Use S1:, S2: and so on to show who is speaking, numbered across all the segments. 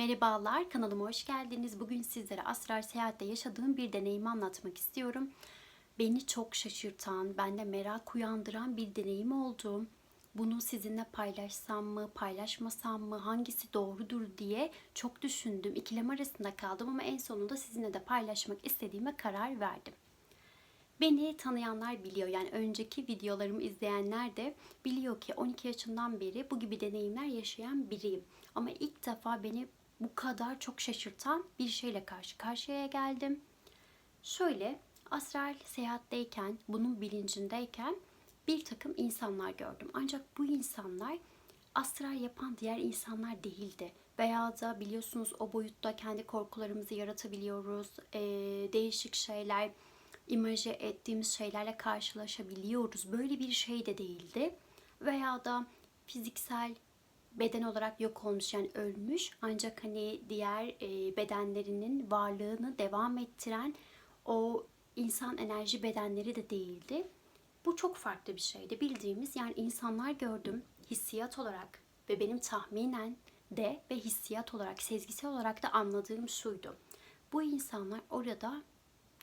S1: Merhabalar, kanalıma hoş geldiniz. Bugün sizlere Asrar Seyahat'te yaşadığım bir deneyimi anlatmak istiyorum. Beni çok şaşırtan, bende merak uyandıran bir deneyim oldu. Bunu sizinle paylaşsam mı, paylaşmasam mı, hangisi doğrudur diye çok düşündüm. İkilem arasında kaldım ama en sonunda sizinle de paylaşmak istediğime karar verdim. Beni tanıyanlar biliyor yani önceki videolarımı izleyenler de biliyor ki 12 yaşından beri bu gibi deneyimler yaşayan biriyim. Ama ilk defa beni bu kadar çok şaşırtan bir şeyle karşı karşıya geldim. Şöyle astral seyahatteyken, bunun bilincindeyken bir takım insanlar gördüm. Ancak bu insanlar astral yapan diğer insanlar değildi. Veya da biliyorsunuz o boyutta kendi korkularımızı yaratabiliyoruz. Ee, değişik şeyler, imaje ettiğimiz şeylerle karşılaşabiliyoruz. Böyle bir şey de değildi. Veya da fiziksel beden olarak yok olmuş yani ölmüş ancak hani diğer e, bedenlerinin varlığını devam ettiren o insan enerji bedenleri de değildi. Bu çok farklı bir şeydi. Bildiğimiz yani insanlar gördüm hissiyat olarak ve benim tahminen de ve hissiyat olarak, sezgisel olarak da anladığım şuydu. Bu insanlar orada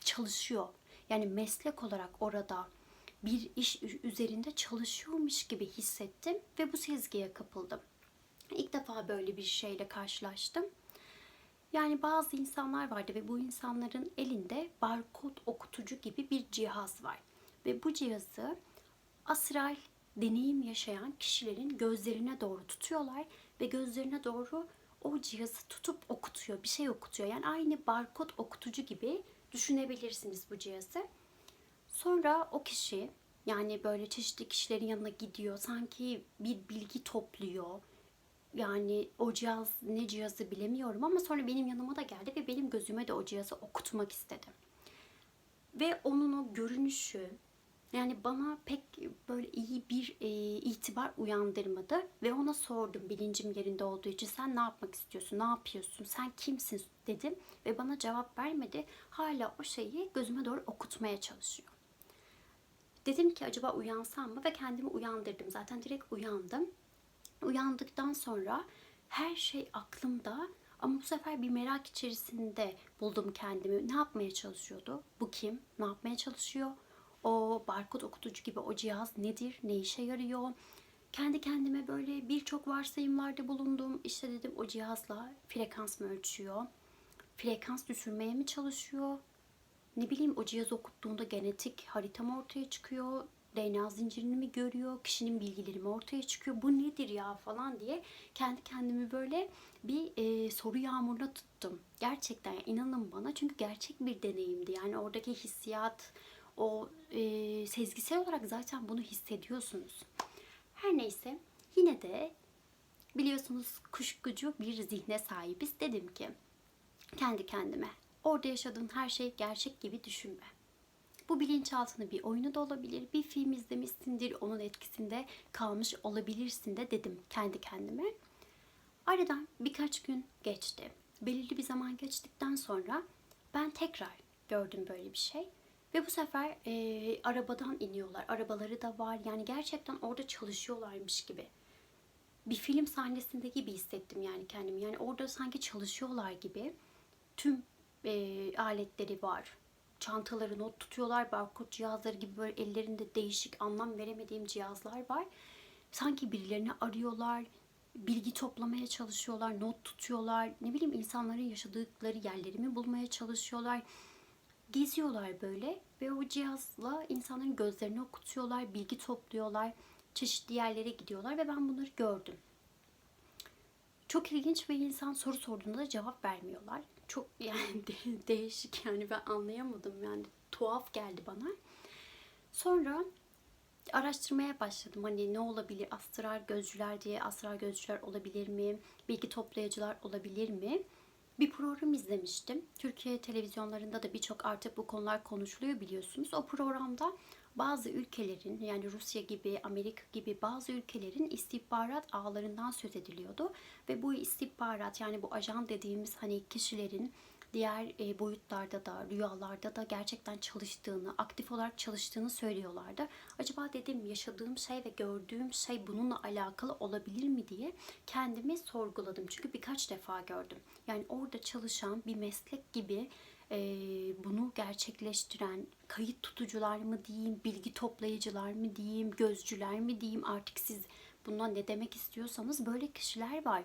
S1: çalışıyor. Yani meslek olarak orada bir iş üzerinde çalışıyormuş gibi hissettim ve bu sezgiye kapıldım. İlk defa böyle bir şeyle karşılaştım. Yani bazı insanlar vardı ve bu insanların elinde barkod okutucu gibi bir cihaz var. Ve bu cihazı astral deneyim yaşayan kişilerin gözlerine doğru tutuyorlar ve gözlerine doğru o cihazı tutup okutuyor, bir şey okutuyor. Yani aynı barkod okutucu gibi düşünebilirsiniz bu cihazı. Sonra o kişi yani böyle çeşitli kişilerin yanına gidiyor. Sanki bir bilgi topluyor. Yani o cihaz ne cihazı bilemiyorum ama sonra benim yanıma da geldi ve benim gözüme de o cihazı okutmak istedi. Ve onun o görünüşü yani bana pek böyle iyi bir e, itibar uyandırmadı ve ona sordum bilincim yerinde olduğu için sen ne yapmak istiyorsun, ne yapıyorsun, sen kimsin dedim ve bana cevap vermedi. Hala o şeyi gözüme doğru okutmaya çalışıyor. Dedim ki acaba uyansam mı ve kendimi uyandırdım. Zaten direkt uyandım. Uyandıktan sonra her şey aklımda ama bu sefer bir merak içerisinde buldum kendimi. Ne yapmaya çalışıyordu? Bu kim? Ne yapmaya çalışıyor? O barkod okutucu gibi o cihaz nedir? Ne işe yarıyor? Kendi kendime böyle birçok varsayımlarda bulundum. İşte dedim o cihazla frekans mı ölçüyor? Frekans düşürmeye mi çalışıyor? Ne bileyim o cihaz okuttuğunda genetik haritam ortaya çıkıyor. DNA zincirini mi görüyor, kişinin bilgileri mi ortaya çıkıyor, bu nedir ya falan diye kendi kendimi böyle bir e, soru yağmuruna tuttum. Gerçekten inanın bana çünkü gerçek bir deneyimdi. Yani oradaki hissiyat, o e, sezgisel olarak zaten bunu hissediyorsunuz. Her neyse yine de biliyorsunuz kuşkucu bir zihne sahibiz. Dedim ki kendi kendime orada yaşadığın her şey gerçek gibi düşünme. Bu bilinçaltının bir oyunu da olabilir. Bir film izlemişsindir, onun etkisinde kalmış olabilirsin de dedim kendi kendime. Aradan birkaç gün geçti. Belirli bir zaman geçtikten sonra ben tekrar gördüm böyle bir şey. Ve bu sefer e, arabadan iniyorlar. Arabaları da var. Yani gerçekten orada çalışıyorlarmış gibi. Bir film sahnesinde gibi hissettim yani kendimi. Yani orada sanki çalışıyorlar gibi. Tüm e, aletleri var çantaları not tutuyorlar. Barkod cihazları gibi böyle ellerinde değişik anlam veremediğim cihazlar var. Sanki birilerini arıyorlar. Bilgi toplamaya çalışıyorlar. Not tutuyorlar. Ne bileyim insanların yaşadıkları yerleri mi bulmaya çalışıyorlar. Geziyorlar böyle ve o cihazla insanların gözlerini okutuyorlar. Bilgi topluyorlar. Çeşitli yerlere gidiyorlar ve ben bunları gördüm. Çok ilginç ve insan soru sorduğunda da cevap vermiyorlar. Çok yani de- değişik yani ben anlayamadım yani tuhaf geldi bana. Sonra araştırmaya başladım. Hani ne olabilir? Astral gözcüler diye astral gözcüler olabilir mi? Bilgi toplayıcılar olabilir mi? Bir program izlemiştim. Türkiye televizyonlarında da birçok artık bu konular konuşuluyor biliyorsunuz. O programda bazı ülkelerin yani Rusya gibi, Amerika gibi bazı ülkelerin istihbarat ağlarından söz ediliyordu. Ve bu istihbarat yani bu ajan dediğimiz hani kişilerin diğer e, boyutlarda da rüyalarda da gerçekten çalıştığını, aktif olarak çalıştığını söylüyorlardı. Acaba dedim yaşadığım şey ve gördüğüm şey bununla alakalı olabilir mi diye kendimi sorguladım. Çünkü birkaç defa gördüm. Yani orada çalışan bir meslek gibi e, bunu gerçekleştiren kayıt tutucular mı diyeyim, bilgi toplayıcılar mı diyeyim, gözcüler mi diyeyim artık siz bundan ne demek istiyorsanız böyle kişiler var.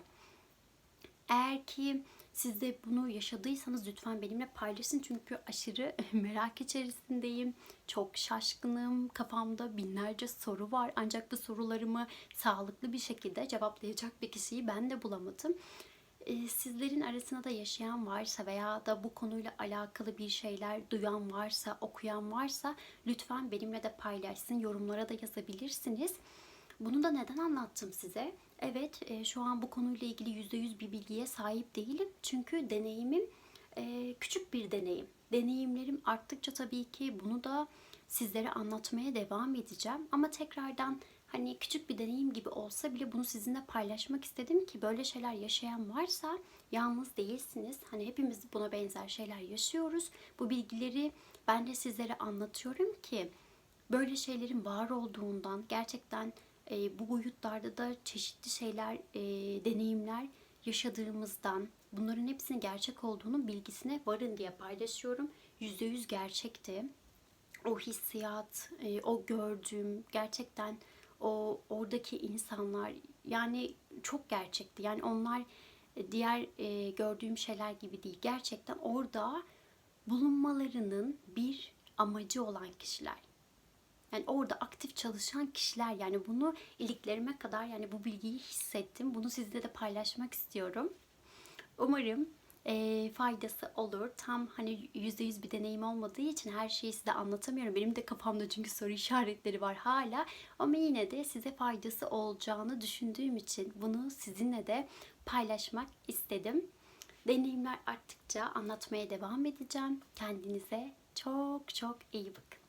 S1: Eğer ki siz de bunu yaşadıysanız lütfen benimle paylaşın çünkü aşırı merak içerisindeyim. Çok şaşkınım. Kafamda binlerce soru var. Ancak bu sorularımı sağlıklı bir şekilde cevaplayacak bir kişiyi ben de bulamadım. Ee, Sizlerin arasında da yaşayan varsa veya da bu konuyla alakalı bir şeyler duyan varsa, okuyan varsa lütfen benimle de paylaşsın. Yorumlara da yazabilirsiniz. Bunu da neden anlattım size? Evet, e, şu an bu konuyla ilgili %100 bir bilgiye sahip değilim. Çünkü deneyimim e, küçük bir deneyim. Deneyimlerim arttıkça tabii ki bunu da sizlere anlatmaya devam edeceğim. Ama tekrardan hani küçük bir deneyim gibi olsa bile bunu sizinle paylaşmak istedim ki böyle şeyler yaşayan varsa yalnız değilsiniz. Hani hepimiz buna benzer şeyler yaşıyoruz. Bu bilgileri ben de sizlere anlatıyorum ki böyle şeylerin var olduğundan gerçekten e, bu boyutlarda da çeşitli şeyler, e, deneyimler yaşadığımızdan bunların hepsinin gerçek olduğunun bilgisine varın diye paylaşıyorum. %100 gerçekti. O hissiyat, e, o gördüğüm gerçekten o oradaki insanlar yani çok gerçekti. Yani onlar e, diğer e, gördüğüm şeyler gibi değil. Gerçekten orada bulunmalarının bir amacı olan kişiler. Yani orada aktif çalışan kişiler yani bunu iliklerime kadar yani bu bilgiyi hissettim. Bunu sizle de paylaşmak istiyorum. Umarım e, faydası olur. Tam hani %100 bir deneyim olmadığı için her şeyi size anlatamıyorum. Benim de kafamda çünkü soru işaretleri var hala. Ama yine de size faydası olacağını düşündüğüm için bunu sizinle de paylaşmak istedim. Deneyimler arttıkça anlatmaya devam edeceğim. Kendinize çok çok iyi bakın.